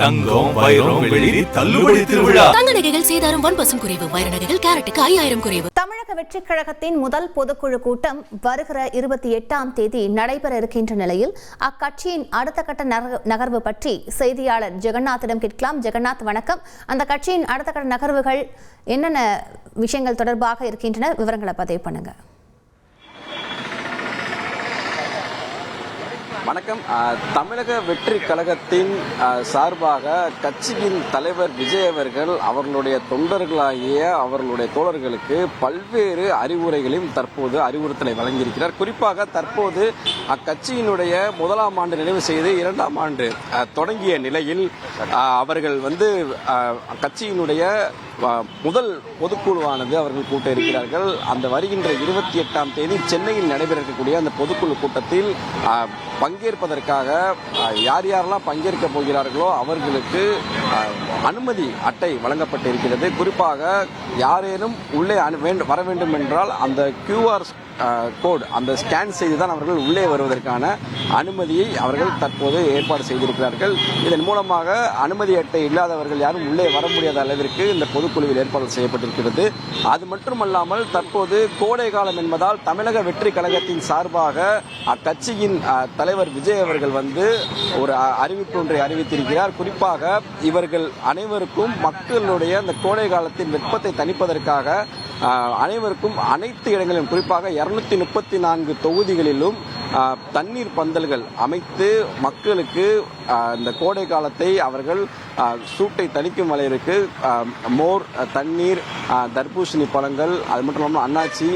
தங்கம் வைரம் வெள்ளி தள்ளுபடி திருவிழா. தங்க நகைகள் சேதாரம் ஒன் பர்சன்ட் குறைவு. வைர நகைகள் கேரட்டுக்கு ஐயாயிரம் குறைவு. தமிழக வெற்றிக் கழகத்தின் முதல் பொதுக்குழு கூட்டம் வருகிற இருபத்தி எட்டாம் தேதி நடைபெற இருக்கின்ற நிலையில் அக்கட்சியின் அடுத்த கட்ட நகர்- நகர்வு பற்றி செய்தியாளர் ஜெகநாத்திடம் கேட்கலாம். ஜெகநாத் வணக்கம். அந்த கட்சியின் அடுத்த கட்ட நகர்வுகள் என்னென்ன விஷயங்கள் தொடர்பாக இருக்கின்றன? விவரங்களை பதிவு பண்ணுங்க. வணக்கம். தமிழக வெற்றி கழகத்தின் சார்பாக கட்சியின் தலைவர் விஜய் அவர்கள் அவர்களுடைய தொண்டர்களாகிய அவர்களுடைய தோழர்களுக்கு பல்வேறு அறிவுரைகளையும் தற்போது அறிவுறுத்தலை வழங்கியிருக்கிறார். குறிப்பாக தற்போது அக்கட்சியினுடைய முதலாம் ஆண்டு நிறைவு செய்து இரண்டாம் ஆண்டு தொடங்கிய நிலையில் அவர்கள் வந்து கட்சியினுடைய முதல் பொதுக்குழுவானது அவர்கள் கூட்ட இருக்கிறார்கள் அந்த வருகின்ற இருபத்தி எட்டாம் தேதி சென்னையில் நடைபெற இருக்கக்கூடிய அந்த பொதுக்குழு கூட்டத்தில் பங்கேற்பதற்காக யார் யாரெல்லாம் பங்கேற்க போகிறார்களோ அவர்களுக்கு அனுமதி அட்டை வழங்கப்பட்டிருக்கிறது. குறிப்பாக யாரேனும் உள்ளே அனு- வர வேண்டும் என்றால் அந்த கியூஆர் கோட் அந்த ஸ்கேன் செய்து தான் அவர்கள் உள்ளே வருவதற்கான அனுமதியை அவர்கள் தற்போது ஏற்பாடு செய்திருக்கிறார்கள். இதன் மூலமாக அனுமதி அட்டை இல்லாதவர்கள் யாரும் உள்ளே வர முடியாத அளவிற்கு இந்த பொதுக்குழுவில் ஏற்பாடு செய்யப்பட்டிருக்கிறது. அது மட்டுமல்லாமல் தற்போது கோடை காலம் என்பதால் தமிழக வெற்றி கழகத்தின் சார்பாக அக்கட்சியின் தலைவர் விஜய் அவர்கள் வந்து ஒரு அ- அறிவிப்பு ஒன்றை அறிவித்திருக்கிறார். குறிப்பாக இவர்கள் அனைவருக்கும் மக்களுடைய அந்த கோடை காலத்தின் வெப்பத்தை தணிப்பதற்காக அனைவருக்கும் அனைத்து இடங்களிலும் குறிப்பாக இருநூத்தி முப்பத்தி நான்கு தொகுதிகளிலும் தண்ணீர் பந்தல்கள் அமைத்து மக்களுக்கு இந்த கோடை காலத்தை அவர்கள் சூட்டை தணிக்கும் வலையிற்கு மோர் தண்ணீர் தர்பூசணி பழங்கள் அது மட்டும் இல்லாமல் அன்னாச்சி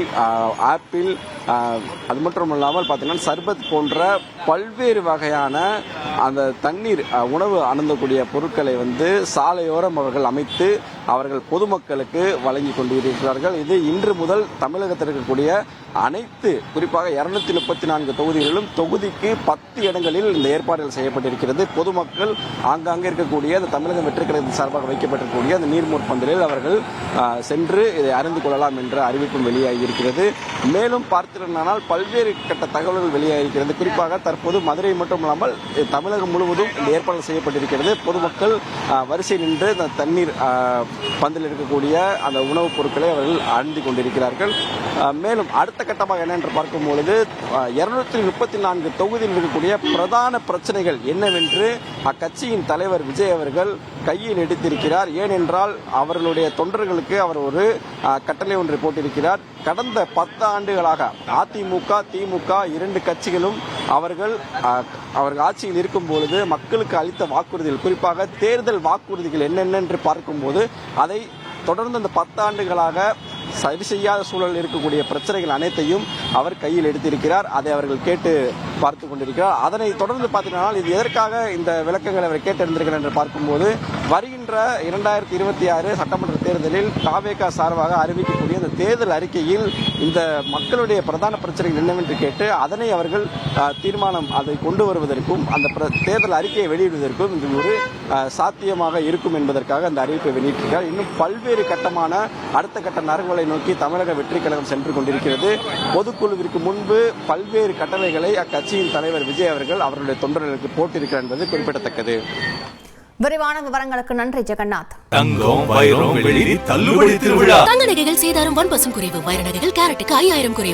ஆப்பிள் அது மட்டும் இல்லாமல் பார்த்தீங்கன்னா சர்பத் போன்ற பல்வேறு வகையான அந்த தண்ணீர் உணவு அணுந்தக்கூடிய பொருட்களை வந்து சாலையோரம் அவர்கள் அமைத்து அவர்கள் பொதுமக்களுக்கு வழங்கி கொண்டிருக்கிறார்கள். இது இன்று முதல் தமிழகத்தில் இருக்கக்கூடிய அனைத்து குறிப்பாக இருநூத்தி முப்பத்தி நான்கு தொகுதிகளிலும் தொகுதிக்கு பத்து இடங்களில் இந்த ஏற்பாடுகள் செய்யப்பட்டிருக்கிறது. பொதுமக்கள் ஆங்காங்கே இருக்கக்கூடிய அந்த தமிழக வெற்றி கழகத்தின் சார்பாக வைக்கப்பட்டிருக்கக்கூடிய அந்த நீர்மூர் பந்தலில் அவர்கள் சென்று இதை அறிந்து கொள்ளலாம் என்ற அறிவிப்பும் வெளியாகி இருக்கிறது மேலும் பார்த்திருந்தால் பல்வேறு கட்ட தகவல்கள் வெளியாகி இருக்கிறது குறிப்பாக தற்போது மதுரை மட்டும் இல்லாமல் தமிழகம் முழுவதும் இந்த ஏற்பாடு செய்யப்பட்டிருக்கிறது. பொதுமக்கள் வரிசை நின்று அந்த தண்ணீர் பந்தில் இருக்கக்கூடிய அந்த உணவுப் பொருட்களை அவர்கள் அருந்தி கொண்டிருக்கிறார்கள். மேலும் அடுத்த கட்டமாக என்ன என்று பார்க்கும் பொழுது இருநூத்தி முப்பத்தி நான்கு தொகுதியில் இருக்கக்கூடிய பிரதான பிரச்சனைகள் என்னவென்று என்று அக்கட்சியின் தலைவர் விஜய் அவர்கள் கையில் எடுத்திருக்கிறார் ஏனென்றால் அவர்களுடைய தொண்டர்களுக்கு அவர் ஒரு கட்டளை ஒன்றை போட்டிருக்கிறார். கடந்த பத்து ஆண்டுகளாக அதிமுக திமுக இரண்டு கட்சிகளும் அவர்கள் அவர்கள் ஆட்சியில் இருக்கும் பொழுது மக்களுக்கு அளித்த வாக்குறுதிகள் குறிப்பாக தேர்தல் வாக்குறுதிகள் என்னென்ன என்று பார்க்கும்போது அதை தொடர்ந்து அந்த பத்தாண்டுகளாக சரி செய்யாத சூழல் இருக்கக்கூடிய பிரச்சனைகள் அனைத்தையும் அவர் கையில் எடுத்திருக்கிறார். அதை அவர்கள் கேட்டு பார்த்து கொண்டிருக்கிறார். அதனை தொடர்ந்து பார்த்தீங்கன்னா இது எதற்காக இந்த விளக்கங்களை அவர் கேட்டிருந்திருக்கிறார் என்று பார்க்கும்போது வருகின்ற இரண்டாயிரத்தி இருபத்தி ஆறு சட்டமன்ற தேர்தலில் காவேகா சார்பாக அறிவிக்கக்கூடிய இந்த தேர்தல் அறிக்கையில் இந்த மக்களுடைய பிரதான பிரச்சனைகள் என்னவென்று கேட்டு அதனை அவர்கள் தீர்மானம் அதை கொண்டு வருவதற்கும் அந்த பிர- தேர்தல் அறிக்கையை வெளியிடுவதற்கும் இது ஒரு சாத்தியமாக இருக்கும் என்பதற்காக அந்த அறிவிப்பை வெளியிட்டிருக்கிறார். இன்னும் பல்வேறு கட்டமான அடுத்த கட்ட நரங்குகளை நோக்கி தமிழக வெற்றி கழகம் சென்று கொண்டிருக்கிறது. பொதுக்குழுவிற்கு முன்பு பல்வேறு கட்டளைகளை அக்கட்சியின் தலைவர் விஜய் அவர்கள் அவர்களுடைய தொண்டர்களுக்கு போட்டிருக்கிறார் என்பது குறிப்பிடத்தக்கது. விரிவான விவரங்களுக்கு நன்றி ஜெகநாத். தங்கம் வைரம் வெள்ளி தள்ளுபடி திருவிழா. தங்க நகைகள் சேதாரம் ஒன் பர்சன்ட் குறைவு. வைர நகைகள் கேரட்டுக்கு ஐயாயிரம் குறைவு.